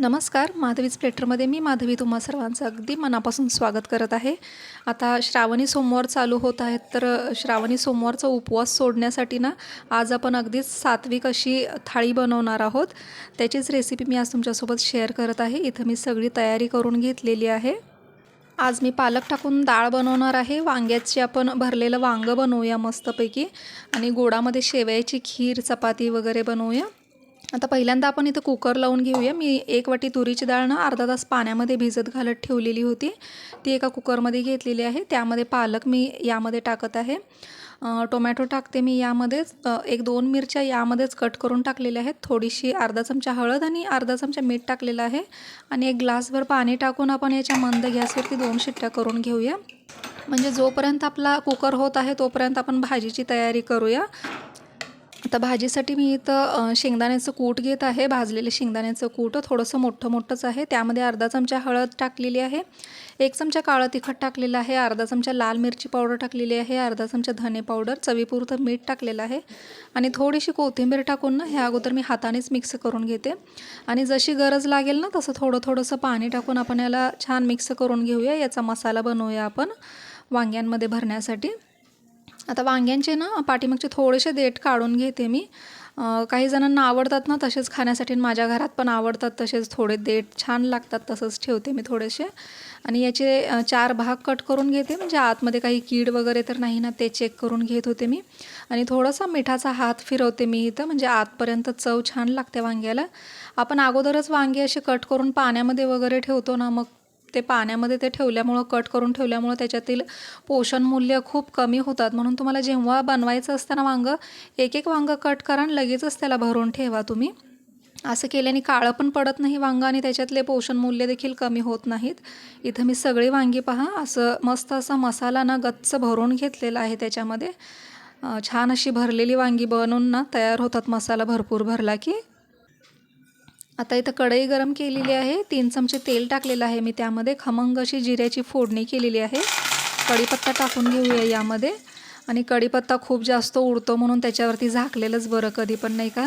नमस्कार माधवीज प्लेटरमध्ये मी माधवी तुम्हा सर्वांचं अगदी मनापासून स्वागत करत आहे. आता श्रावणी सोमवार चालू होत आहेत तर श्रावणी सोमवारचा उपवास सोडण्यासाठी ना आज आपण अगदीच सात्विक अशी थाळी बनवणार आहोत. त्याचीच रेसिपी मी आज तुमच्यासोबत शेअर करत आहे. इथं मी सगळी तयारी करून घेतलेली आहे. आज मी पालक टाकून डाळ बनवणार आहे. वांग्याचे आपण भरलेलं वांगं बनवूया मस्तपैकी. आणि गोडामध्ये शेवयाची खीर चपाती वगैरे बनवूया. आता पहिल्यांदा आपण इथं कुकर लावून घेऊया. मी एक वाटी तुरीची डाळ ना अर्धा तास पाण्यामध्ये भिजत घालत ठेवलेली होती. ती एका कुकरमध्ये घेतलेली आहे. त्यामध्ये पालक मी यामध्ये टाकत आहे. टोमॅटो टाकते मी यामध्येच. एक दोन मिरच्या यामध्येच कट करून टाकलेल्या आहेत. थोडीशी अर्धा चमचा हळद आणि अर्धा चमचा मीठ टाकलेलं आहे. आणि एक ग्लासभर पाणी टाकून आपण याच्या मंद गॅसवरती दोन शिट्ट्या करून घेऊया. म्हणजे जोपर्यंत आपला कुकर होत आहे तोपर्यंत आपण भाजीची तयारी करूया. आता भाजीसाठी मी इथं शेंगदाण्याचं कूट घेत आहे. भाजलेले शेंगदाण्याचं कूट थोडंसं मोठं मोठंच आहे. त्यामध्ये अर्धा चमचा हळद टाकलेली आहे. एक चमचा काळं तिखट टाकलेलं आहे. अर्धा चमचा लाल मिरची पावडर टाकलेली आहे. अर्धा चमचा धने पावडर चवीपुरतं मीठ टाकलेलं आहे. आणि थोडीशी कोथिंबीर टाकून ना ह्या अगोदर मी हातानेच मिक्स करून घेते. आणि जशी गरज लागेल ना तसं थोडं थोडंसं पाणी टाकून आपण याला छान मिक्स करून घेऊया. याचा मसाला बनवूया आपण वांग्यांमध्ये भरण्यासाठी. आता वांग्यांचे ना पाठीमागचे थोडेसे देठ काढून घेते मी. काही जणांना आवडतात ना तसेच खाण्यासाठी माझ्या घरात पण आवडतात तसेच थोडे देठ छान लागतात तसंच ठेवते मी थोडेसे. आणि याचे चार भाग कट करून घेते म्हणजे आतमध्ये काही कीड वगैरे तर नाही ना ते चेक करून घेत होते मी. आणि थोडासा मिठाचा हात फिरवते मी इथं म्हणजे आतपर्यंत चव छान लागते वांग्याला. आपण अगोदरच वांगे असे कट करून पाण्यामध्ये वगैरे ठेवतो ना मग ते पाण्यामध्ये ते ठेवल्यामुळं कट करून ठेवल्यामुळं त्याच्यातील पोषण मूल्य खूप कमी होतात. म्हणून तुम्हाला जेव्हा बनवायचं असतं ना वांगं एक एक वांगं कट करा आणि लगेचच त्याला भरून ठेवा तुम्ही. असं केल्याने काळं पण पडत नाही वांगं आणि त्याच्यातले पोषण मूल्य देखील कमी होत नाहीत. इथं मी सगळी वांगी पहा. असं मस्त असा मसाला ना गच्च भरून घेतलेला आहे त्याच्यामध्ये. छान अशी भरलेली वांगी बनवून ना तयार होतात मसाला भरपूर भरला की. आता इथं कढई गरम केलेली आहे. तीन चमचे तेल टाकलेलं आहे. मी त्यामध्ये खमंग अशी जिऱ्याची फोडणी केलेली आहे. कढीपत्ता टाकून घेऊया यामध्ये. आणि कढीपत्ता खूप जास्त उडतो म्हणून त्याच्यावरती झाकलेलंच बरं कधी पण नाही का?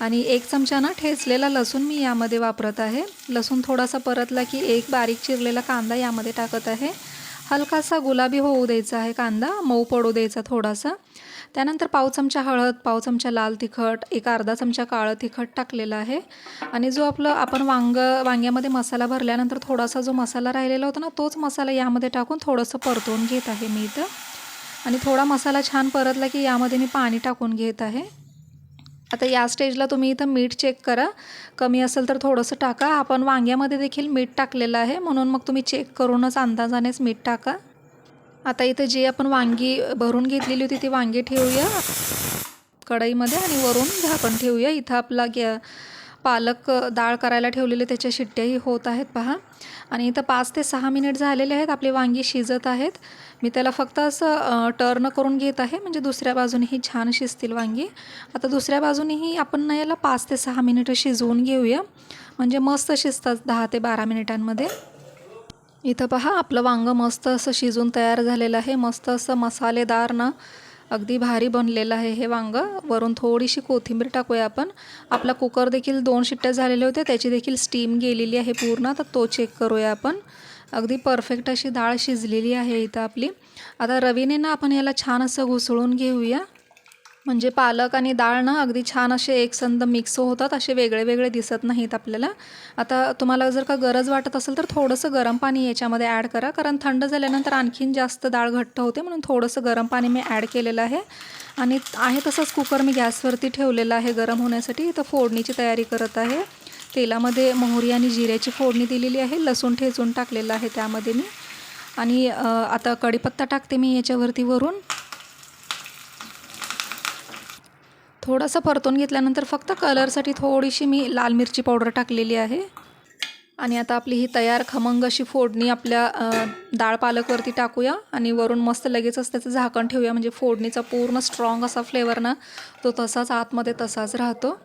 आणि एक चमचा ना ठेचलेला लसूण मी यामध्ये वापरत आहे. लसूण थोडासा परतला की एक बारीक चिरलेला कांदा यामध्ये टाकत आहे. हलकासा गुलाबी होऊ द्यायचा आहे कांदा. मऊ पडू द्यायचा थोडासा. त्यानंतर पाव चमचा हळद पाव चमचा लाल तिखट एक अर्धा चमचा काळं तिखट टाकलेलं आहे. आणि जो आपलं आपण वांग वांग्यामध्ये मसाला भरल्यानंतर थोडासा जो मसाला राहिलेला होता ना तोच मसाला यामध्ये टाकून थोडंसं परतवून घेत आहे मी इथं. आणि थोडा मसाला छान परतला की यामध्ये मी पाणी टाकून घेत आहे. आता या स्टेजला तुम्ही इथं मीठ चेक करा. कमी असेल तर थोडंसं टाका. आपण वांग्यामध्ये देखील मीठ टाकलेलं आहे. म्हणून मग तुम्ही चेक करूनच अंदाजानेच मीठ टाका. आता इथं जी आपण वांगी भरून घेतलेली होती ती वांगी ठेवूया. कढईमध्ये आणि वरून झाकण ठेवूया. इथं आपला गॅ पालक डाळ करायला ठेवलेले त्याच्या शिट्ट्याही होत आहेत पहा. आणि इथं पाच ते सहा मिनिट झालेले आहेत आपली वांगी शिजत आहेत. मी त्याला फक्त असं टर्न करून घेत आहे म्हणजे दुसऱ्या बाजूनेही छान शिजतील वांगी. आता दुसऱ्या बाजूनेही आपण ना याला पाच ते सहा मिनिटं शिजवून घेऊया. म्हणजे मस्त शिजतात दहा ते बारा मिनिटांमध्ये. इथं पहा आपलं वांगं मस्त असं शिजून तयार झालेलं आहे. मस्त असं मसालेदार ना अगदी भारी बनलेलं आहे हे वांगं. वरून थोडीशी कोथिंबीर टाकूया आपण. आपला कुकर देखील दोन शिट्ट्या झालेल्या होत्या त्याची देखील स्टीम गेलेली आहे पूर्ण. तर तो चेक करूया आपण. अगदी परफेक्ट अशी डाळ शिजलेली आहे इथं आपली. आता रवीने ना आपण याला छान असं घुसळून घेऊया. म्हणजे पालक आणि डाळ ना अगदी छान असे एकसंध मिक्स होतात असे वेगळे वेगळे दिसत नाहीत आपल्याला. आता तुम्हाला जर का गरज वाटत असेल तर थोडंसं गरम पाणी याच्यामध्ये ॲड करा कारण थंड झाल्यानंतर आणखीन जास्त डाळ घट्ट होते म्हणून थोडंसं गरम पाणी मी ॲड केलेलं आहे. आणि आहे तसंच कुकर मी गॅसवरती ठेवलेलं आहे गरम होण्यासाठी. इथं फोडणीची तयारी करत आहे. तेलामध्ये मोहरी आणि जिऱ्याची फोडणी दिलेली आहे. लसूण ठेचून टाकलेलं आहे त्यामध्ये मी. आणि आता कढीपत्ता टाकते मी याच्यावरती वरून. थोडंसं परतून घेतल्यानंतर फक्त कलरसाठी थोडीशी मी लाल मिरची पावडर टाकलेली आहे. आणि आता आपली ही तयार खमंग अशी फोडणी आपल्या डाळ पालकवरती टाकूया आणि वरून मस्त लगेचच त्याचं झाकण ठेवूया. म्हणजे फोडणीचा पूर्ण स्ट्रॉंग असा फ्लेवर ना तो तसाच आतमध्ये तसाच राहतो.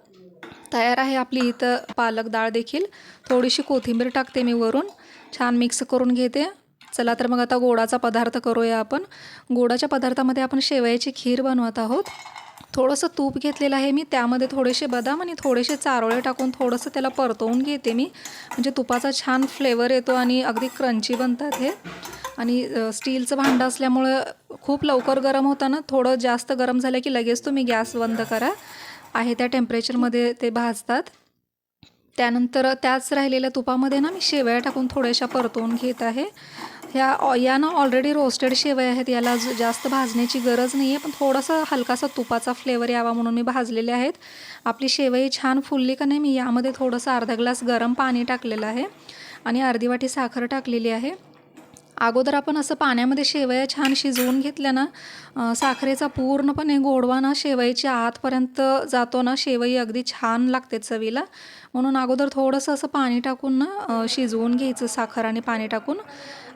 तयार आहे आपली इथं पालक डाळ देखील. थोडीशी कोथिंबीर टाकते मी वरून. छान मिक्स करून घेते. चला तर मग आता गोडाचा पदार्थ करूया आपण. गोडाच्या पदार्थामध्ये आपण शेवयाची खीर बनवत आहोत. थोडंसं तूप घेतलेलं आहे मी त्यामध्ये थोडेसे बदाम आणि थोडेसे चारोळे टाकून थोडंसं त्याला परतवून घेते मी. म्हणजे तुपाचा छान फ्लेवर येतो आणि अगदी क्रंची बनतात हे. आणि स्टीलचं भांडं असल्यामुळं खूप लवकर गरम होतं ना थोडं जास्त गरम झालं की लगेच तुम्ही गॅस बंद करा. आहे त्या टेम्परेचरमध्ये ते भाजतात. त्यानंतर त्याच राहिलेल्या तुपामध्ये ना मी शेवया टाकून थोड्याशा परतवून घेत आहे. ह्या ऑ या ना ऑलरेडी रोस्टेड शेवया आहेत. याला जास्त भाजण्याची गरज नाही आहे पण थोडंसं हलकासा तुपाचा फ्लेवर यावा म्हणून मी भाजलेले आहेत. आपली शेवई छान फुलली का नाही मी यामध्ये थोडंसं अर्धा ग्लास गरम पाणी टाकलेलं आहे आणि अर्धी वाटी साखर टाकलेली आहे. अगोदर आपण असं पाण्यामध्ये शेवया छान शिजवून घेतल्या ना साखरेचा पूर्णपणे गोडवा ना शेवईच्या आतपर्यंत जातो ना शेवई अगदी छान लागते चवीला. म्हणून अगोदर थोडंसं असं पाणी टाकून ना शिजवून घ्यायचं साखर आणि पाणी टाकून.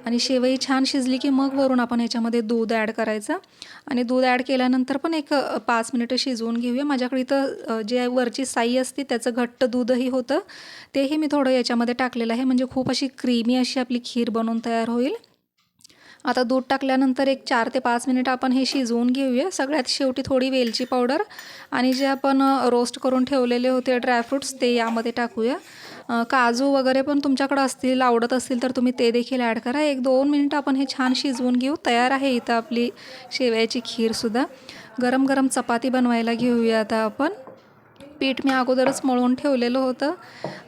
आणि शेवई छान शिजली की मग वरून आपण ह्याच्यामध्ये दूध ॲड करायचं. आणि दूध ॲड केल्यानंतर पण एक पाच मिनिटं शिजवून घेऊया. माझ्याकडे इथं जे वरची साई असते त्याचं घट्ट दूधही होतं. तेही मी थोडं याच्यामध्ये टाकलेलं आहे. म्हणजे खूप अशी क्रीमी अशी आपली खीर बनवून तयार होईल. आता दूध टाकल्यानंतर एक चार ते पाच मिनिट आपण हे शिजवून घेऊया. सगळ्यात शेवटी थोडी वेलची पावडर आणि जे आपण रोस्ट करून ठेवलेले होते ड्रायफ्रूट्स ते यामध्ये टाकूया. काजू वगैरे पण तुमच्याकडं असतील आवडत असतील तर तुम्ही ते देखील ॲड करा. एक दोन मिनटं आपण हे छान शिजवून घेऊ. तयार आहे इथं आपली शेवयाची खीरसुद्धा गरम गरम चपाती बनवायला घेऊया आता आपण. पीठ मी अगोदरच मळून ठेवलेलं होतं.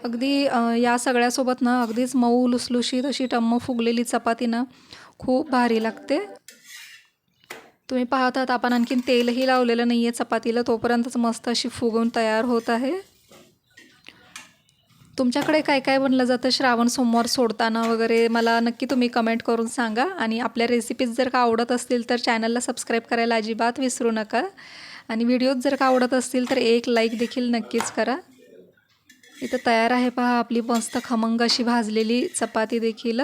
अगदी या सगळ्यासोबत ना अगदीच मऊ लुसलुशीत अशी टम्म फुगलेली चपाती ना खूप भारी लागते. तुम्ही पाहतात आपण आणखीन तेलही लावलेलं नाही आहे चपातीला. तोपर्यंतच मस्त अशी फुगून तयार होत आहे. तुमच्याकडे काय काय बनलं जातं? श्रावण सोमवार सोडताना वगैरे मला नक्की तुम्ही कमेंट करून सांगा. आणि आपल्या रेसिपीज जर का आवडत असतील तर चॅनलला सबस्क्राईब करायला अजिबात विसरू नका. आणि व्हिडिओज जर का आवडत असतील तर एक लाईक देखील नक्कीच करा. इथं तयार आहे पहा आपली मस्त खमंग अशी भाजलेली चपाती देखील.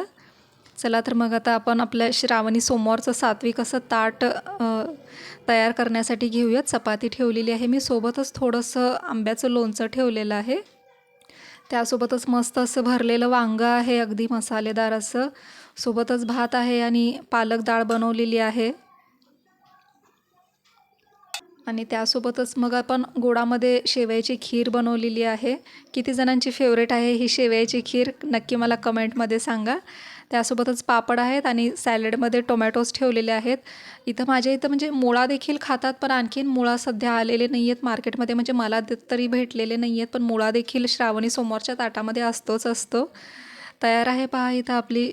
चला तर मग आता आपण आपल्या श्रावणी सोमवारचं सात्विक असं ताट तयार करण्यासाठी घेऊयात. चपाती ठेवलेली आहे. मी सोबतच थोडंसं आंब्याचं लोणचं ठेवलेलं आहे. त्यासोबतच मस्त असं भरलेलं वांगं आहे अगदी मसालेदार असं. सोबतच भात आहे आणि पालक डाळ बनवलेली आहे. आणि त्यासोबतच मग आपण गोडामध्ये शेवयाची खीर बनवलेली आहे. किती जणांची फेवरेट आहे ही शेवयाची खीर? नक्की मला कमेंटमध्ये सांगा. त्यासोबतच पापड आहेत आणि सॅलडमध्ये टोमॅटोज ठेवलेले आहेत. इथं माझ्या इथं म्हणजे मुळा देखील खातात पण आणखीन मुळा सध्या आलेले नाही आहेत मार्केटमध्ये. म्हणजे मला तरी भेटलेले नाही आहेत पण मुळा देखील श्रावणी सोमवारच्या ताटामध्ये असतोच असतो. तयार आहे पहा इथं आपली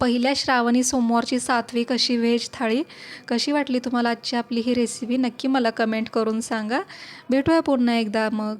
पहिल्या श्रावणी सोमवारची सातवी कशी व्हेज थाळी. कशी वाटली तुम्हाला आजची आपली ही रेसिपी नक्की मला कमेंट करून सांगा. भेटूया पुन्हा एकदा मग.